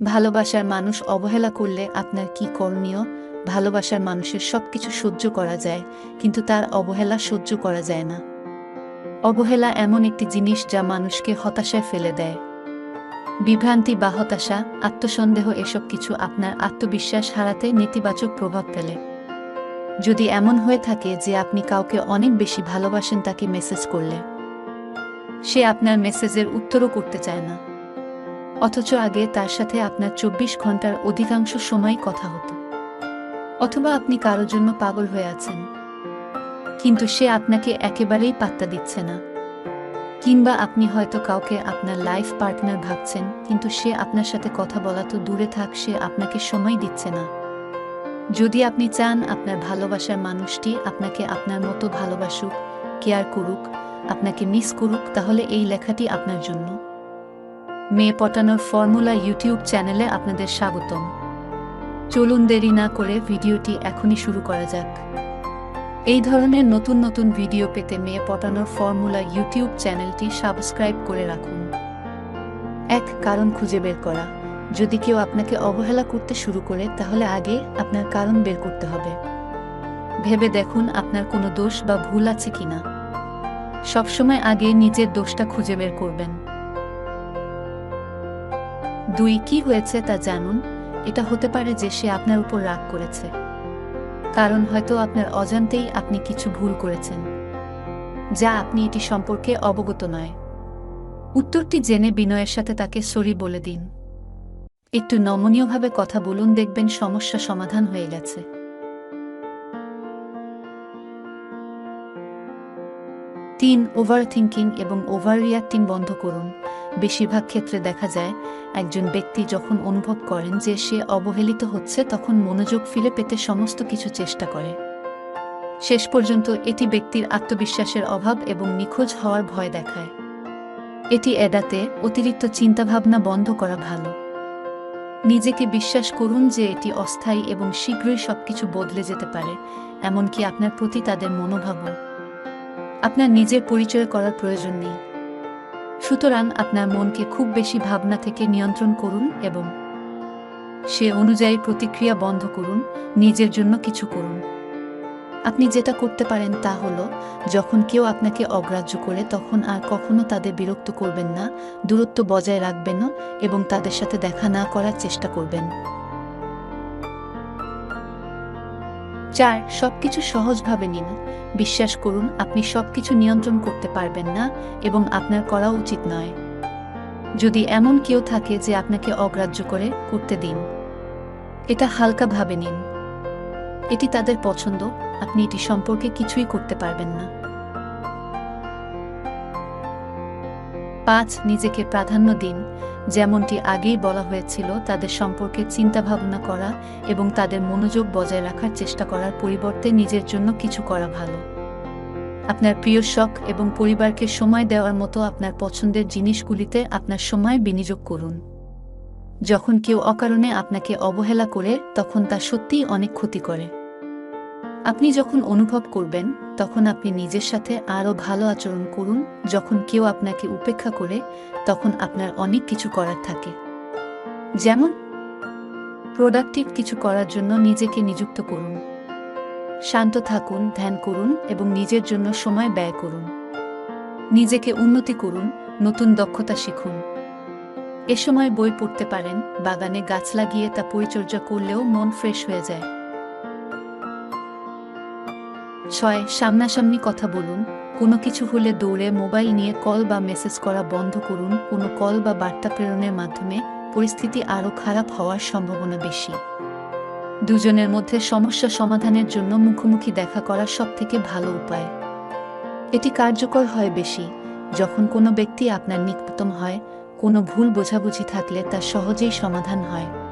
ভালোবাসার মানুষ অবহেলা করলে আপনার কি করণীয়? ভালোবাসার মানুষের সবকিছু সহ্য করা যায়, কিন্তু তার অবহেলা সহ্য করা যায় না। অবহেলা এমন একটি জিনিস যা মানুষকে হতাশায় ফেলে দেয়। বিভ্রান্তি বা হতাশা, আত্মসন্দেহ এসব কিছু আপনার আত্মবিশ্বাস হারাতে নেতিবাচক প্রভাব ফেলে। যদি এমন হয়ে থাকে যে আপনি কাউকে অনেক বেশি ভালোবাসেন তাকে মেসেজ করলে, সে আপনার মেসেজের উত্তরও করতে চায় না। অথচ আগে তার সাথে আপনার চব্বিশ ঘণ্টার অধিকাংশ সময় কথা হতো। অথবা আপনি কারোর জন্য পাগল হয়ে আছেন। কিন্তু সে আপনাকে একেবারেই পাত্তা দিচ্ছে না। কিংবা আপনি হয়তো কাউকে আপনার লাইফ পার্টনার ভাবছেন, কিন্তু সে আপনার সাথে কথা বলা তো দূরে থাক, সে আপনাকে সময় দিচ্ছে না। যদি আপনি চান আপনার ভালোবাসার মানুষটি আপনাকে আপনার মতো ভালোবাসুক, কেয়ার করুক, আপনাকে মিস করুক, তাহলে এই লেখাটি আপনার জন্য। মেয়ে পটানোর ফর্মুলা ইউটিউব চ্যানেলে আপনাদের স্বাগতম। চলুন দেরি না করে ভিডিওটি এখনই শুরু করা যাক। এই ধরনের নতুন নতুন ভিডিও পেতে মেয়ে পটানোর ফর্মুলা ইউটিউব চ্যানেলটি সাবস্ক্রাইব করে রাখুন। এক, কারণ খুঁজে বের করা। যদি কেউ আপনাকে অবহেলা করতে শুরু করে, তাহলে আগে আপনার কারণ বের করতে হবে। ভেবে দেখুন আপনার কোনো দোষ বা ভুল আছে কিনা। সবসময় আগে নিজের দোষটা খুঁজে বের করবেন। দুই কি হয়েছে তা জানুন। এটা হতে পারে যে সে আপনার উপর রাগ করেছে। কারণ হয়তো আপনার অজান্তেই আপনি কিছু ভুল করেছেন। যা আপনি এটি সম্পর্কে অবগত নয়। উত্তরটি জেনে বিনয়ের সাথে তাকে সরি বলে দিন। একটু নমনীয়ভাবে কথা বলুন, দেখবেন সমস্যা সমাধান হয়ে গেছে। তিন ওভার থিঙ্কিং এবং ওভার রিয়াক্টিং বন্ধ করুন। বেশিরভাগ ক্ষেত্রে দেখা যায়, একজন ব্যক্তি যখন অনুভব করেন যে সে অবহেলিত হচ্ছে, তখন মনোযোগ ফিরে পেতে সমস্ত কিছু চেষ্টা করে। শেষ পর্যন্ত এটি ব্যক্তির আত্মবিশ্বাসের অভাব এবং নিখোঁজ হওয়ার ভয় দেখায়। এটি এড়াতে অতিরিক্ত চিন্তাভাবনা বন্ধ করা ভালো। নিজেকে বিশ্বাস করুন যে এটি অস্থায়ী এবং শীঘ্রই সবকিছু বদলে যেতে পারে, এমনকি আপনার প্রতি তাদের মনোভাবও। আপনার নিজের পরিচয় করার প্রয়োজন নেই। সুতরাং আপনার মনকে খুব বেশি ভাবনা থেকে নিয়ন্ত্রণ করুন এবং সে অনুযায়ী প্রতিক্রিয়া বন্ধ করুন, নিজের জন্য কিছু করুন। আপনি যেটা করতে পারেন তা হলো, যখন কেউ আপনাকে অগ্রাহ্য করে, তখন আর কখনো তাদের বিরক্ত করবেন না, দূরত্ব বজায় রাখবেন এবং তাদের সাথে দেখা না করার চেষ্টা করবেন। চার সবকিছু সহজভাবে নিন। বিশ্বাস করুন, আপনি সবকিছু নিয়ন্ত্রণ করতে পারবেন না এবং আপনার করা উচিত নয়। যদি এমন কেউ থাকে যে আপনাকে অগ্রাহ্য করে, করতে দিন। এটা হালকাভাবে নিন। এটি তাদের পছন্দ, আপনি এটি সম্পর্কে কিছুই করতে পারবেন না। পাঁচ, নিজেকে প্রাধান্য দিন। যেমনটি আগেই বলা হয়েছিল, তাদের সম্পর্কে চিন্তা ভাবনা করা এবং তাদের মনোযোগ বজায় রাখার চেষ্টা করার পরিবর্তে নিজের জন্য কিছু করা ভালো। আপনার প্রিয় শখ এবং পরিবারকে সময় দেওয়ার মতো আপনার পছন্দের জিনিসগুলিতে আপনার সময় বিনিয়োগ করুন। যখন কেউ অকারণে আপনাকে অবহেলা করে, তখন তা সত্যিই অনেক ক্ষতি করে। আপনি যখন অনুভব করবেন তখন আপনি নিজের সাথে আরও ভালো আচরণ করুন, যখন কেউ আপনাকে উপেক্ষা করে, তখন আপনার অনেক কিছু করার থাকে। যেমন প্রোডাক্টিভ কিছু করার জন্য নিজেকে নিযুক্ত করুন। শান্ত থাকুন, ধ্যান করুন এবং নিজের জন্য সময় ব্যয় করুন। নিজেকে উন্নতি করুন, নতুন দক্ষতা শিখুন। এ সময় বই পড়তে পারেন, বাগানে গাছ লাগিয়ে তা পরিচর্যা করলেও মন ফ্রেশ হয়ে যায়। ছয়, সামনাসামনি কথা বলুন, কোনো কিছু হলে দৌড়ে মোবাইল নিয়ে কল বা মেসেজ করা বন্ধ করুন, কোনো কল বা বার্তা প্রেরণের মাধ্যমে পরিস্থিতি আরও খারাপ হওয়ার সম্ভাবনা বেশি। দুজনের মধ্যে সমস্যা সমাধানের জন্য মুখোমুখি দেখা করা সবথেকে ভালো উপায়। এটি কার্যকর হয় বেশি, যখন কোনো ব্যক্তি আপনার নিকটতম হয়, কোনো ভুল বোঝাবুঝি থাকলে তা সহজেই সমাধান হয়।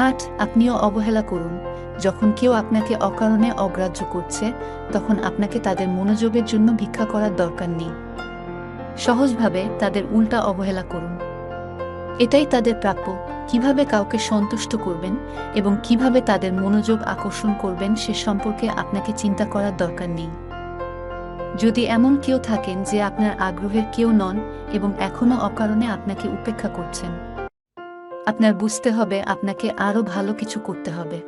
আট, আপনিও অবহেলা করুন। যখন কেউ আপনাকে অকারণে অগ্রাহ্য করছে, তখন আপনাকে তাদের মনোযোগের জন্য ভিক্ষা করার দরকার নেই। সহজভাবে তাদের উল্টা অবহেলা করুন। এটাই তাদের প্রাপ্য। কীভাবে কাউকে সন্তুষ্ট করবেন এবং কীভাবে তাদের মনোযোগ আকর্ষণ করবেন, সে সম্পর্কে আপনাকে চিন্তা করার দরকার নেই। যদি এমন কেউ থাকেন যে আপনার আগ্রহের কেউ নন এবং এখনও অকারণে আপনাকে উপেক্ষা করছেন আপনার বুঝতে হবে আপনাকে আরও ভালো কিছু করতে হবে।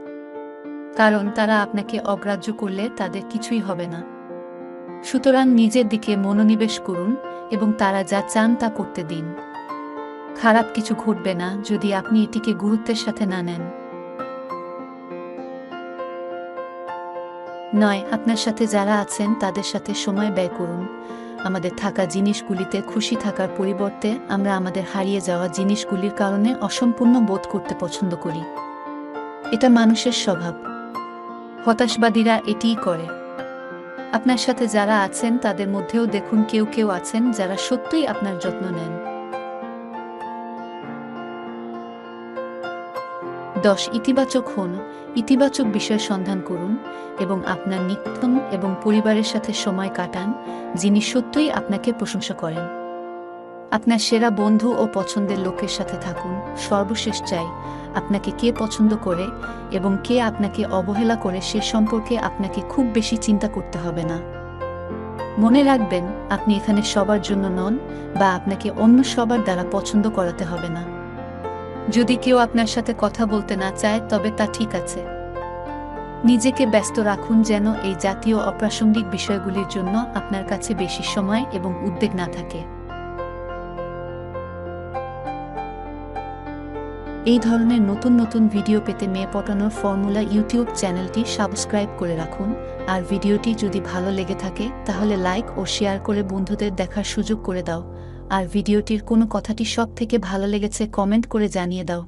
কারণ তারা আপনাকে অগ্রাহ্য করলে তাদের কিছুই হবে না। সুতরাং নিজের দিকে মনোনিবেশ করুন এবং তারা যা চান তা করতে দিন। খারাপ কিছু ঘটবে না যদি আপনি এটিকে গুরুত্বের সাথে না নেন। নয়, আপনার সাথে যারা আছেন তাদের সাথে সময় ব্যয় করুন। আমাদের থাকা জিনিসগুলিতে খুশি থাকার পরিবর্তে আমরা আমাদের হারিয়ে যাওয়া জিনিসগুলির কারণে অসম্পূর্ণ বোধ করতে পছন্দ করি। এটা মানুষের স্বভাব। হতাশবাদীরা এটিই করে। আপনার সাথে যারা আছেন তাদের মধ্যেও দেখুন কেউ কেউ আছেন যারা সত্যিই আপনার যত্ন নেন। দশ ইতিবাচক হন, ইতিবাচক বিষয় সন্ধান করুন এবং আপনার নিত্যম এবং পরিবারের সাথে সময় কাটান যিনি সত্যই আপনাকে প্রশংসা করেন। আপনার সেরা বন্ধু ও পছন্দের লোকের সাথে থাকুন। সর্বশেষ চাই, আপনাকে কে পছন্দ করে এবং কে আপনাকে অবহেলা করে সে সম্পর্কে আপনাকে খুব বেশি চিন্তা করতে হবে না। মনে রাখবেন, আপনি এখানে সবার জন্য নন বা আপনাকে অন্য সবার দ্বারা পছন্দ করাতে হবে না। যদি কেউ আপনার সাথে কথা বলতে না চায়, তবে তা ঠিক আছে। নিজেকে ব্যস্ত রাখুন যেন এই জাতীয় অপ্রাসঙ্গিক বিষয়গুলির জন্য আপনার কাছে বেশি সময় এবং উদ্বেগ না থাকে। এই ধরনের নতুন নতুন ভিডিও পেতে মেয়ে পটানোর ফর্মুলা ইউটিউব চ্যানেলটি সাবস্ক্রাইব করে রাখুন। আর ভিডিওটি যদি ভালো লেগে থাকে, তাহলে লাইক ও শেয়ার করে বন্ধুদের দেখার সুযোগ করে দাও। আর ভিডিওটির কোনো কথাটি সব থেকে ভালো লেগেছে কমেন্ট করে জানিয়ে দাও।